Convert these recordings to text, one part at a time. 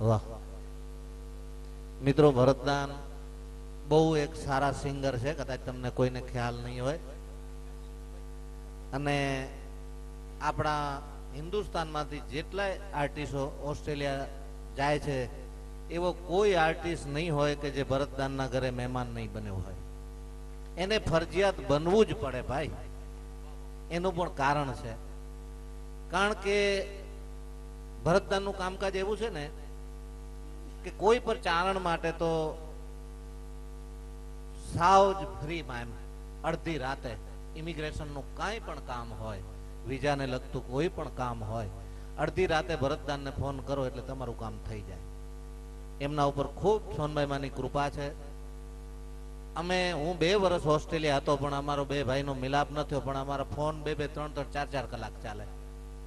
વાહ. મિત્રો, ભરતદાન બહુ એક સારા સિંગર છે. કદાચ તમને કોઈને ખ્યાલ નહીં હોય. અને આપણા હિન્દુસ્તાનમાંથી જેટલાય આર્ટિસ્ટો ઓસ્ટ્રેલિયા જાય છે, એવો કોઈ આર્ટિસ્ટ નહીં હોય કે જે ભરતદાનના ઘરે મહેમાન નહીં બન્યો હોય. એને ફરજિયાત બનવું જ પડે ભાઈ. એનું પણ કારણ છે. કારણ કે ભરતદાનનું કામકાજ એવું છે ને કે કોઈ પણ ચારણ માટે તો સાવ જ ફ્રીમાં એમ અડધી રાતે ઇમિગ્રેશનનું કાંઈ પણ કામ હોય વિઝાને લગતું કોઈ પણ કામ હોય, અડધી રાતે ભરતદાનને ફોન કરો એટલે તમારું કામ થઈ જાય. એમના ઉપર ખૂબ સોનભાઈ કૃપા છે. અમે, હું બે વર્ષ ઓસ્ટ્રેલિયા હતો, પણ અમારો બે ભાઈનો મિલાપ ન થયો, પણ અમારા ફોન બે બે, ત્રણ ત્રણ, ચાર ચાર કલાક ચાલે.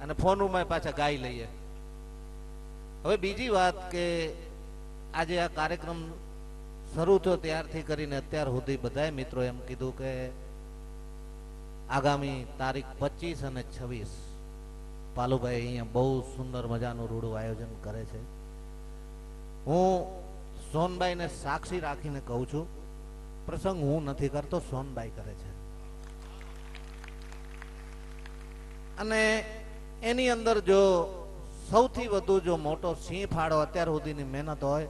અને ફોન ફોનમાં પાછા ગાઈ લઈએ. હવે બીજી વાત કે આજે આ કાર્યક્રમ શરૂ થયો ત્યારથી કરીને અત્યાર સુધી બધાય મિત્રો એમ કીધું કે આગામી તારીખ પચીસ અને છવ્વીસ પાલુભાઈ અહીંયા બહુ સુંદર મજાનું રૂડું આયોજન કરે છે. હું સોનબાઈને સાક્ષી રાખીને કહું છું, પ્રસંગ હું નથી કરતો, સોનબાઈ કરે છે. અને એની અંદર જો સૌથી વધુ જો મોટો સિંહ ફાળો અત્યાર સુધીની મહેનત હોય,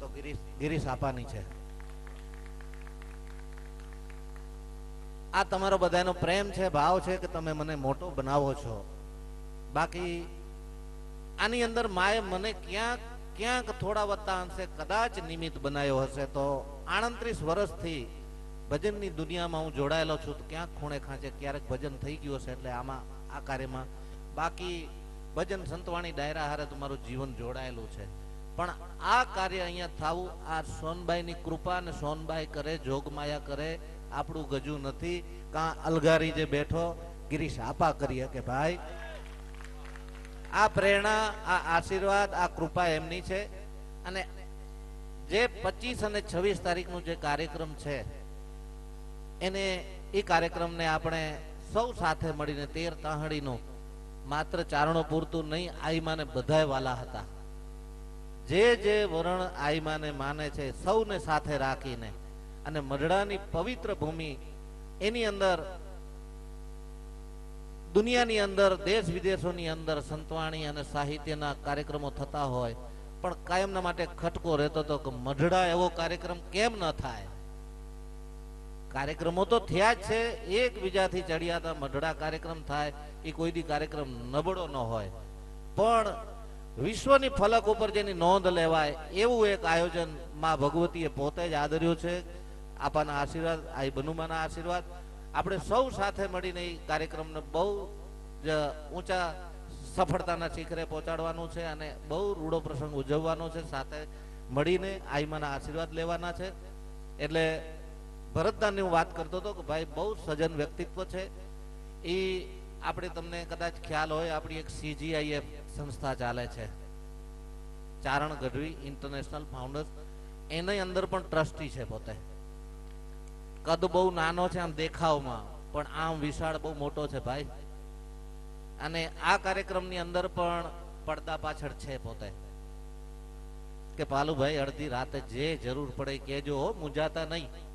તો ગિરીશ ગિરીશ આપાની છે. આ તમારો બધાનો પ્રેમ છે, ભાવ છે કે તમે મને મોટો બનાવો છો. બાકી આની અંદર માએ મને ક્યાંક ક્યાંક થોડા વત્તા અંશે કદાચ નિમિત્ત બનાવ્યો હશે, તો આડત્રીસ વર્ષથી ભજનની દુનિયામાં હું જોડાયેલો છું, તો ક્યાંક ખૂણે ખાંચે ક્યારેક ભજન થઈ ગયું હશે, એટલે આમાં, આ કાર્યમાં. બાકી ભજન સંતવાણી ડાયરા હારે તમારું જીવન જોડાયેલું છે. પણ આ કાર્ય અહીંયા થવું, આ સોનબાઈની કૃપા ને સોનબાઈ કરે, જોગમાયા કરે, આપણું ગજુ નથી. કાં અલગારી જે બેઠો, ગિરીશ આપા કરીએ કે ભાઈ. આ પ્રેરણા, આ આશીર્વાદ, આ કૃપા એમની છે. અને જે પચીસ અને છવ્વીસ તારીખનું જે કાર્યક્રમ છે, એને એ કાર્યક્રમને આપણે સૌ સાથે મળીને તેર તાહડીનું માત્ર ચારણો પૂરતું નહીં, આઈમાને બધાય વાલા હતા. જે જે વરણ આઈમાને માને છે, સૌને સાથે રાખીને. અને મઢડાની પવિત્ર ભૂમિ, એની અંદર, દુનિયાની અંદર, દેશ વિદેશોની અંદર સંતવાણી અને સાહિત્યના કાર્યક્રમો થતા હોય. પણ કાયમના માટે ખટકો રહેતો હતો કે મઢડા એવો કાર્યક્રમ કેમ ન થાય? કાર્યક્રમો તો થયા જ છે. એકબીજાથી ચડિયાતા મઢડા કાર્યક્રમ થાય, એ કોઈ દી કાર્યક્રમ નબળો ન હોય. પણ વિશ્વની ફલક ઉપર જેની નોંધ લેવાય, એવું એક આયોજનમાં ભગવતીએ પોતે જ આદર્યું છે. આપાના આશીર્વાદ આ બનુમાના આશીર્વાદ. આપણે સૌ સાથે મળીને એ કાર્યક્રમને બહુ જ ઊંચા સફળતાના શિખરે પહોંચાડવાનું છે અને બહુ રૂડો પ્રસંગ ઉજવવાનો છે. સાથે મળીને આઈમાના આશીર્વાદ લેવાના છે. એટલે ભરતદાનની હું વાત કરતો હતો કે ભાઈ બહુ સજન વ્યક્તિત્વ છે. એ આપણે તમને કદાચ ખ્યાલ હોય, આપણી એક સીજીઆઈએફ સંસ્થા ચાલે છે. ચારણ ગઢવી ઇન્ટરનેશનલ ફાઉન્ડર્સ એની અંદર પણ ટ્રસ્ટી છે પોતે. કદ બહુ નાનો છે આમ દેખાવમાં, પણ આમ વિશાળ બહુ મોટો છે ભાઈ. અને આ કાર્યક્રમની અંદર પણ પડદા પાછળ છે પોતે. કે પાલુભાઈ, અડધી રાતે જે જરૂર પડે હો, મૂંઝાતા નહીં.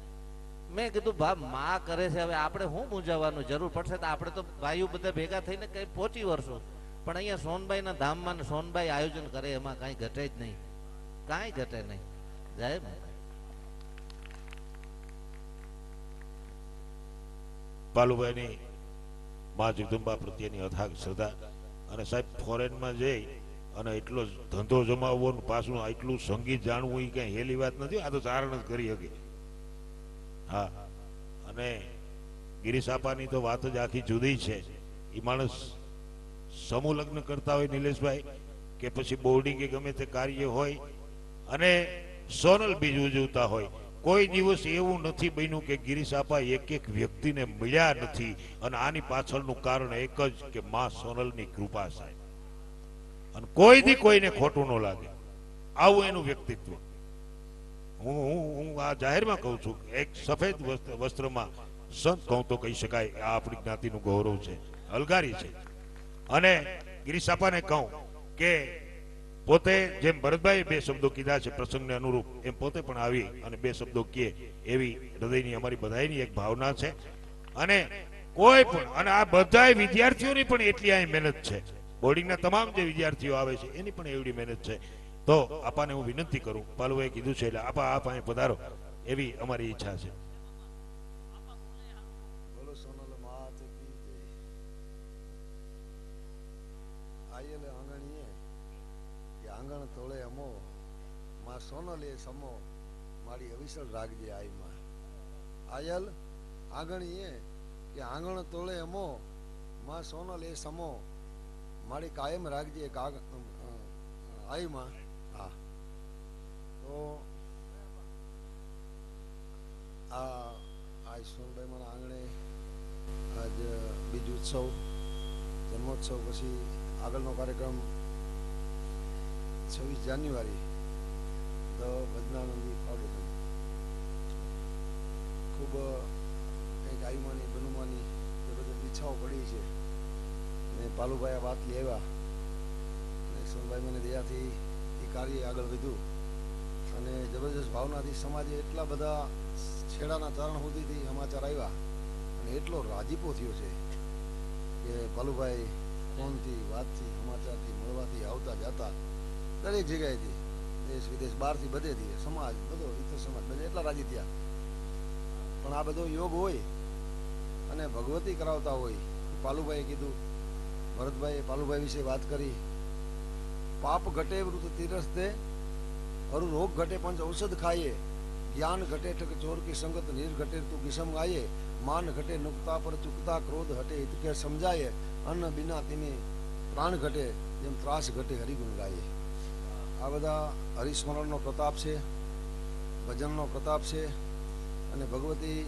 મેં કીધું, ભા, માં કરે છે, હવે આપણે શું મૂંઝાવાનું જરૂર પડશે? તો આપણે તો ભાઈઓ બધા ભેગા થઈને કંઈ પહોંચી વળશું. પણ અહીંયા સોનબાઈ ના ધામમાં ને સોનબાઈ આયોજન કરે, એમાં કાંઈ ઘટે જ નહીં. કાંઈ ઘટે નહીં. માતા. બાલુભાઈની મા જગદંબા પ્રત્યેની અથાગ શ્રદ્ધા અને સાહેબ ફોરેનમાં જઈ અને એટલો ધંધો જમાવવો પાછું એટલું સંગીત જાણવું એ કઈ હેલી વાત નથી, આ તો ચારણ જ કરી શકે. હા અને ગિરીશ આપાની તો વાત જ આખી જુદી છે. એ માણસ સમૂહ લગ્ન કરતા હોય નિલેશભાઈ, કે પછી બોર્ડિંગ કે ગમે તે કાર્ય હોય, અને સોનલ બીજ ઉજવતા હોય. કોઈ દિવસ એવું નથી બન્યું કે ગિરીશ આપા એક એક વ્યક્તિને મળ્યા નથી અને આની પાછળનું કારણ એક જ કે માં સોનલની કૃપા સાહેબ. અને કોઈ દી કોઈને ખોટું ન લાગે. આવું એનું વ્યક્તિત્વ. હું હું આ જાહેરમાં કહું છું એક સફેદ વસ્ત્રમાં સંત કહું તો કહી શકાય આ આપણી જ્ઞાતિનું ગૌરવ છે અલગારી છે. અને ગિરીશાપાને કહું કે પોતે જેમ ભરતભાઈ બે શબ્દો કીધા છે પ્રસંગને અનુરૂપ, એમ પોતે પણ આવી અને બે શબ્દો કહે એવી હૃદયની અમારી બધાની એક ભાવના છે. અને કોઈ પણ, અને આ બધાય વિદ્યાર્થીઓની પણ એટલી અહીં મહેનત છે. બોર્ડિંગના તમામ જે વિદ્યાર્થીઓ આવે છે, એની પણ એવડી મહેનત છે. તો આપાને હું વિનંતી કરું. પાલુએ કીધું છે એટલે આપા, આપ અહીં પધારો. એવી અમારી ઈચ્છા છે. સમો, મારી અવિસળ રાખજે આઈમાં આયલ આંગણીએ કે આંગણ તોળે અમો, માં સોનલ એ સમો, મારી કાયમ રાખજે આઈમાં તો, આ આજ સોનભાઈ મારા આંગણે આજ બીજ ઉત્સવ, જન્મોત્સવ પછી આગળનો કાર્યક્રમ છવ્વીસ જાન્યુઆરી ધ ભજનાનંદી ફાઉન્ડેશન ખૂબ કંઈક આયુમાની બનુમાની જબરદસ્ત ઈચ્છાઓ પડી છે. ને પાલુભાઈ આ વાત લેવા અને સોનભાઈ મને દયાથી એ કાર્ય આગળ વધ્યું. અને જબરદસ્ત ભાવનાથી સમાજે એટલા બધા છેડાના ચરણ સુધીથી સમાચાર આવ્યા અને એટલો રાજીપો થયો છે કે ભાલુભાઈ ફોનથી, વાતથી, સમાચારથી, મળવાથી, આવતા જતા દરેક જગ્યાએથી દેશ વિદેશ બહારથી બધેથી સમાજ, બધો ઇતર સમાજ બધે એટલા રાજી થયા. પણ આ બધો યોગ હોય અને ભગવતી કરાવતા હોય પાલુભાઈએ કીધું, ભરતભાઈએ પાલુભાઈ વિશે વાત કરી. પાપ ઘટે વૃત તીરસ્તે હરુ રોગ ઘટે પંચ ઔષધ ખાઈએ. જ્ઞાન ઘટે ઠક ચોર કી સંગત નીર ઘટે તું વિષમ ગાયે માન ઘટે નુકતા પર ચૂકતા ક્રોધ હટે ઇતકે સમજાય. અન્ન બિના તેને પ્રાણ ઘટે, જેમ ત્રાસ ઘટે હરિગુણ ગાયે આ બધા હરિસ્મરણનો પ્રતાપ છે, ભજનનો પ્રતાપ છે, અને ભગવતી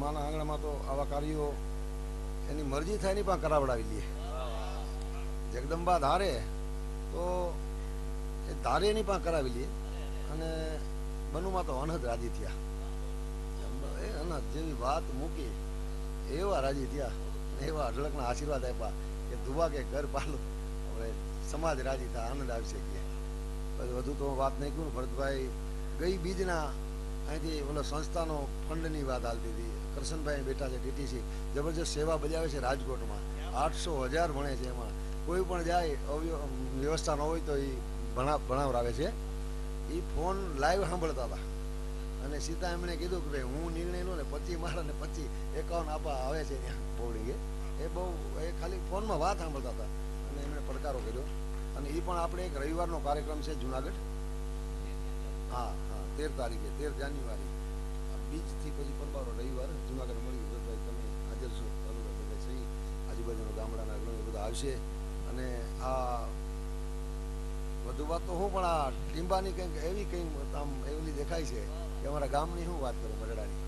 માના આંગણામાં તો આવા કાર્યો એની મરજી થાય એની પણ કરાવડાવી લે જગદંબા ધારે તો એ ધારે પણ કરાવી લઈએ. અને બનુમાં તો અનહદ રાજી થયા. એ અનહદ જેવી વાત મૂકી એવા રાજી થયા એવા અઢળકના આશીર્વાદ આપ્યા કે દુવા કે ઘર પાલો હવે સમાજ રાજી થાય, આનંદ આવશે કે પછી વધુ તો વાત નહીં કહું ભરતભાઈ ગઈ બીજના અહીંથી ઓલો સંસ્થાનો ફંડની વાત હાલતી હતી. કરશનભાઈ બેઠા છે, ડીટીસી. જબરજસ્ત સેવા બજાવે છે રાજકોટમાં. આઠસો હજાર ભણે છે એમાં. કોઈ પણ જાય વ્યવસ્થા ન હોય તો એ ભણા ભણાવરાવે છે. એ ફોન લાઈવ સાંભળતા હતા. અને સીધા એમણે કીધું કે ભાઈ, હું નિર્ણય લઉં ને પચી મારા ને પચી એકાવન આપવા આવે છે ત્યાં પૌડીએ એ બહુ, એ ખાલી ફોનમાં વાત સાંભળતા હતા. અને એમણે પડકારો કર્યો. અને એ પણ આપણે એક રવિવારનો કાર્યક્રમ છે જુનાગઢ. હા હા, તેર તારીખે, તેર જાન્યુઆરી. બીજથી પછી પરબારો રવિવાર, જુનાગઢ મળી ભાઈ, તમે હાજર છો. સહી આજુબાજુના ગામડાના લોકો બધા આવશે. અને આ વધુ વાત તો હું, પણ આ ટીંબાની કંઈક એવી કંઈક આમ એવી દેખાય છે કે અમારા ગામની શું વાત કરું મરડાની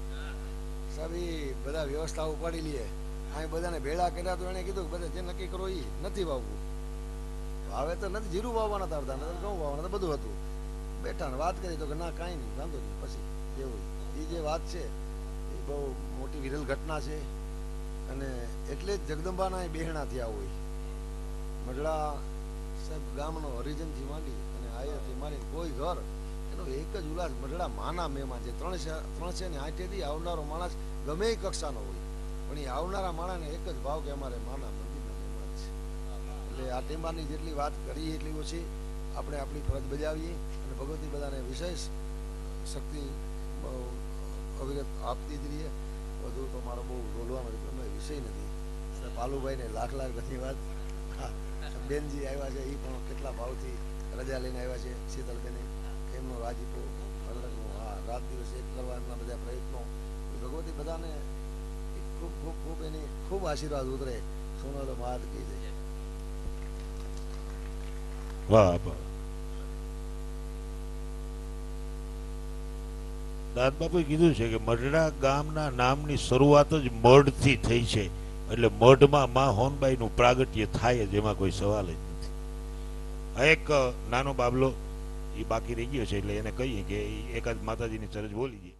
સાહેબ, એ બધા વ્યવસ્થા ઉપાડી લઈએ અહીં બધાને ભેળા કર્યા તો એણે કીધું બધા જે નક્કી કરો એ નથી વાવવું. હવે તો નથી, જીરું વાવવાના તારતા નથી ઘઉં વાવવાના બધું હતું. બેઠા વાત કરી તો કે ના, કાંઈ નહીં, વાંધો નહીં, પછી એવું. એ જે વાત છે એ બહુ મોટી વિરલ ઘટના છે. અને એટલે જ જગદંબાના એ બેહણા થયા હોય. મઢડા સાહેબ, ગામનો હરિજનથી માંડી અને આયરથી માંડી કોઈ ઘર, એનો એક જ ઉલ્લાસ મઢડા માના મેમાં છે ત્રણસે ત્રણસે ને આઠેથી આવનારો માણસ ગમે એ કક્ષાનો હોય. પણ એ આવનારા માણસને એક જ ભાવ કે અમારે માના એટલે આ ટેમ્બાની જેટલી વાત કરીએ એટલી ઓછી આપણે આપણી ફરજ બજાવીએ અને ભગવતી બધાને વિશેષ શક્તિ અવિરત આપતી જ રહીએ. વધુ તો મારો બહુ બોલવાનો ગમે વિષય નથી. પાલુભાઈને લાખ લાખ ધન્યવાદ. બેનજી આવ્યા છે, એ પણ કેટલા ભાવથી રજા લઈને આવ્યા છે, શીતલબેને. એમનો રાજીપો રાત દિવસ એક કરવાના બધા પ્રયત્નો. ભગવતી બધાને ખૂબ ખૂબ ખૂબ એની ખૂબ આશીર્વાદ ઉતરે. સોનલ મહાદ કહી જય વાહ વાહ. દાદ બાપુએ કીધું છે કે મઢડા ગામના નામની શરૂઆત જ મઢથી થઈ છે. એટલે મઢમાં માં હોનબાઈનું પ્રાગટ્ય થાય જ, એમાં કોઈ સવાલ જ નથી. એક નાનો બાબલો એ બાકી રહી ગયો છે, એટલે એને કહીએ કે એકાદ માતાજીની ચરજ બોલી દઈએ